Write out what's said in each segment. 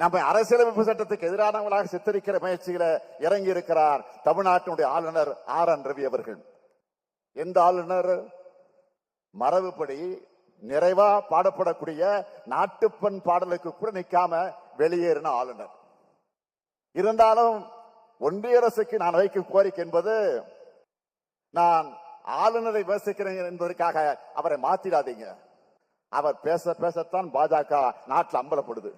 நம்ம அரசியலமைப்பு சட்டத்துக்கு எதிரானவங்களாக சித்தரிக்கிற முயற்சியில இறங்கி இருக்கிறார் தமிழ்நாட்டினுடைய ஆளுநர் ஆர் என் ரவி அவர்கள். எந்த ஆளுநர்? மரபுப்படி நிறைவா பாடப்படக்கூடிய நாட்டுப்பண் பாடலுக்கு கூட நிற்காம வெளியேறின ஆளுநர். இருந்தாலும் ஒன்றிய அரசுக்கு நான் வைக்கும் கோரிக்கை என்பது நான் ஆளுநரை விமர்சிக்கிறேன் என்பதற்காக அவரை மாத்திடாதீங்க அவர் பேச பேசத்தான் பாஜக நாட்டில் அம்பலப்படுது.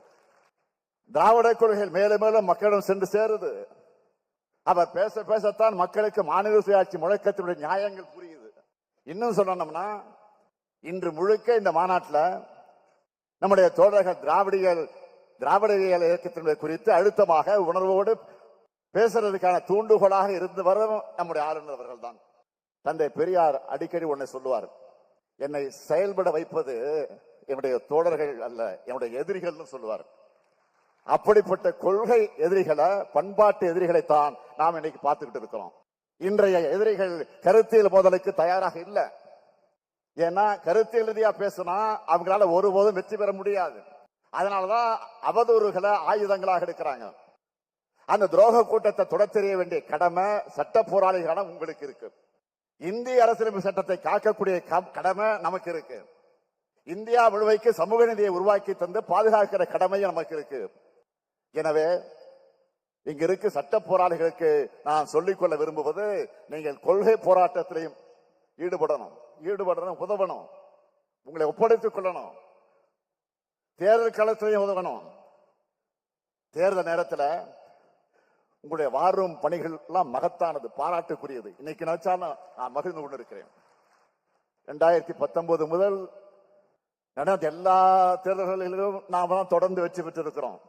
திராவிட கொள்கைகள் மேலும் மேலும் மக்களிடம் சென்று சேருது. அவர் பேச பேசத்தான் மக்களுக்கு மாநில சுயாட்சி முழக்கத்தினுடைய நியாயங்கள் புரியுது. இன்னும் சொல்லணும்னா இன்று முழுக்க இந்த மாநாட்டில் நம்முடைய தோழர்கள் திராவிடிகள் திராவிடவியல் இயக்கத்தினுடைய குறித்து அழுத்தமாக உணர்வோடு பேசுறதுக்கான தூண்டுகோலாக இருந்து வரும் நம்முடைய ஆளுநர் அவர்கள் தான் தந்தை பெரியார் அடிக்கடி ஒன்றை சொல்லுவார் என்னை செயல்பட வைப்பது என்னுடைய தோழர்கள் அல்ல என்னுடைய எதிரிகள்னு சொல்லுவார். அப்படிப்பட்ட கொள்கை எதிரிகளை பண்பாட்டு எதிரிகளை தான் நாம் இன்னைக்கு பார்த்துக்கிட்டு இருக்கிறோம். இன்றைய எதிரிகள் கருத்தியல் மோதலுக்கு தயாராக இல்லை. ஏன்னா கருத்தியல் ரீதியா பேசினா அவங்களால ஒருபோதும் வெற்றி பெற முடியாது. அதனாலதான் அவதூறுகளை ஆயுதங்களாக எடுக்கிறாங்க. அந்த துரோக கூட்டத்தை தொடத்தெறிய வேண்டிய கடமை சட்ட போராளிகளான உங்களுக்கு இருக்கு. இந்திய அரசியலமைப்பு சட்டத்தை காக்கக்கூடிய க- கடமை நமக்கு இருக்கு. இந்தியா முழுமைக்கு சமூக நிதியை உருவாக்கி தந்து பாதுகாக்கிற கடமையும் நமக்கு இருக்கு. எனவே இங்க இருக்கு சட்ட போராளிகளுக்கு நான் சொல்லிக்கொள்ள விரும்புவது நீங்கள் கொள்கை போராட்டத்திலையும் ஈடுபடணும். ஈடுபடணும் உதவணும். உங்களை ஒப்படைத்துக் கொள்ளணும். தேர்தல் களத்திலையும் உதவணும். தேர்தல் நேரத்தில் உங்களுடைய வாரும் பணிகள் எல்லாம் மகத்தானது பாராட்டுக்குரியது. இன்னைக்கு நினைச்சாலும் நான் மகிழ்ந்து கொண்டு இருக்கிறேன் ரெண்டாயிரத்தி பத்தொன்பது முதல் நடந்த எல்லா தேர்தல்களிலும் நாம தான் தொடர்ந்து வெற்றி பெற்றிருக்கிறோம்.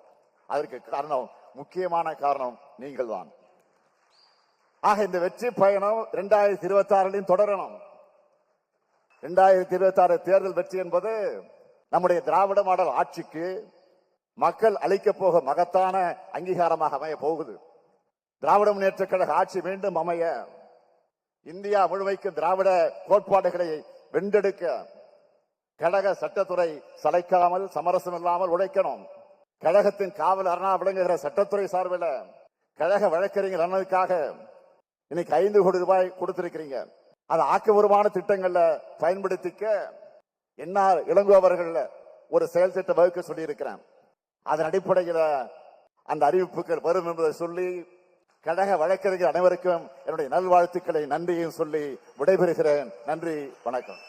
அதற்கு காரணம் முக்கியமான காரணம் நீங்கள் தான் ஆக இந்த வெற்றி பயணம் இரண்டாயிரத்தி இருபத்தி ஆறிலையும் தொடரணும். இரண்டாயிரத்தி இருபத்தி ஆறு தேர்தல் வெற்றி என்பது நம்முடைய திராவிட மாடல் ஆட்சிக்கு மக்கள் அளிக்க போக மகத்தான அங்கீகாரமாக அமைய போகுது. திராவிட முன்னேற்ற கழக ஆட்சி மீண்டும் அமைய இந்தியா முழுமைக்கும் திராவிட கோட்பாடுகளை வென்றெடுக்க கழக சட்டத்துறை சளைக்காமல் சமரசம் இல்லாமல் உழைக்கணும். கழகத்தின் காவல் அரணா விளங்குகிற சட்டத்துறை சார்பில் கழக வழக்கறிஞர் அண்ணனுக்காக இன்னைக்கு ஐந்து கோடி ரூபாய் கொடுத்திருக்கிறீங்க. அது ஆக்கபூர்வமான திட்டங்கள்ல பயன்படுத்திக்க என்ஆர் இளங்குபவர்கள் ஒரு செயல் திட்டம் வகுக்க சொல்லியிருக்கிறேன். அதன் அடிப்படையில் அந்த அறிவிப்புகள் வரும் என்பதை சொல்லி கழக வழக்கறிஞர் அனைவருக்கும் என்னுடைய நல்வாழ்த்துக்களை நன்றியும் சொல்லி விடைபெறுகிறேன். நன்றி வணக்கம்.